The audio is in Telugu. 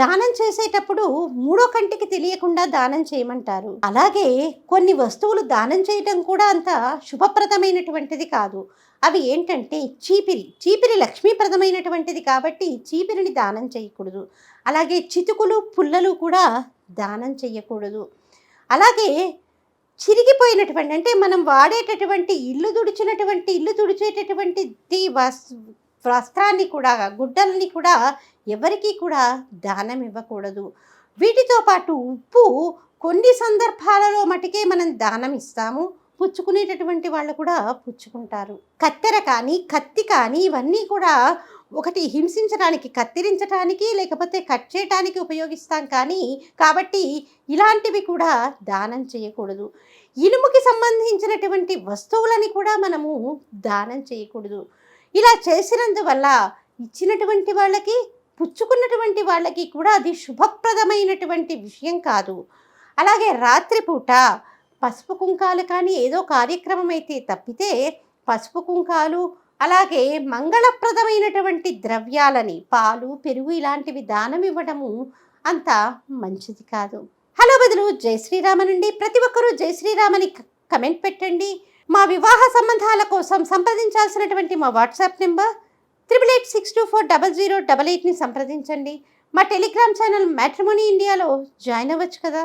దానం చేసేటప్పుడు మూడో కంటికి తెలియకుండా దానం చేయమంటారు. అలాగే కొన్ని వస్తువులు దానం చేయటం కూడా అంత శుభప్రదమైనటువంటిది కాదు. అవి ఏంటంటే చీపిరి చీపిరి లక్ష్మీప్రదమైనటువంటిది కాబట్టి చీపిరిని దానం చేయకూడదు. అలాగే చితుకులు పుల్లలు కూడా దానం చేయకూడదు. అలాగే చిరిగిపోయినటువంటి అంటే మనం వాడేటటువంటి ఇల్లు తుడిచినటువంటి ఇల్లు తుడిచేటటువంటి వస్ వస్త్రాన్ని కూడా గుడ్డల్ని కూడా ఎవరికీ కూడా దానం ఇవ్వకూడదు. వీటితో పాటు ఉప్పు కొన్ని సందర్భాలలో మటుకే మనం దానం ఇస్తాము. పుచ్చుకునేటటువంటి వాళ్ళు కూడా పుచ్చుకుంటారు. కత్తెర కానీ కత్తి కానీ ఇవన్నీ కూడా ఒకటి హింసించడానికి కత్తిరించడానికి లేకపోతే కట్ చేయడానికి ఉపయోగిస్తాం కానీ కాబట్టి ఇలాంటివి కూడా దానం చేయకూడదు. ఇనుముకి సంబంధించినటువంటి వస్తువులని కూడా మనము దానం చేయకూడదు. ఇలా చేసినందువల్ల ఇచ్చినటువంటి వాళ్ళకి పుచ్చుకున్నటువంటి వాళ్ళకి కూడా అది శుభప్రదమైనటువంటి విషయం కాదు. అలాగే రాత్రిపూట పసుపు కుంకాలు కానీ ఏదో కార్యక్రమం అయితే తప్పితే పసుపు కుంకాలు అలాగే మంగళప్రదమైనటువంటి ద్రవ్యాలని పాలు పెరుగు ఇలాంటివి దానం ఇవ్వడము అంత మంచిది కాదు. హలో బదులు జై శ్రీరామ నుండి ప్రతి ఒక్కరూ జై శ్రీరామని క- కమెంట్ పెట్టండి. మా వివాహ సంబంధాల కోసం సంప్రదించాల్సినటువంటి మా WhatsApp number triple eight six two four double zero double ఎయిట్ని సంప్రదించండి మా టెలిగ్రామ్ ఛానల్ మ్యాట్రిమోనీ ఇండియాలో జాయిన్ అవ్వచ్చు కదా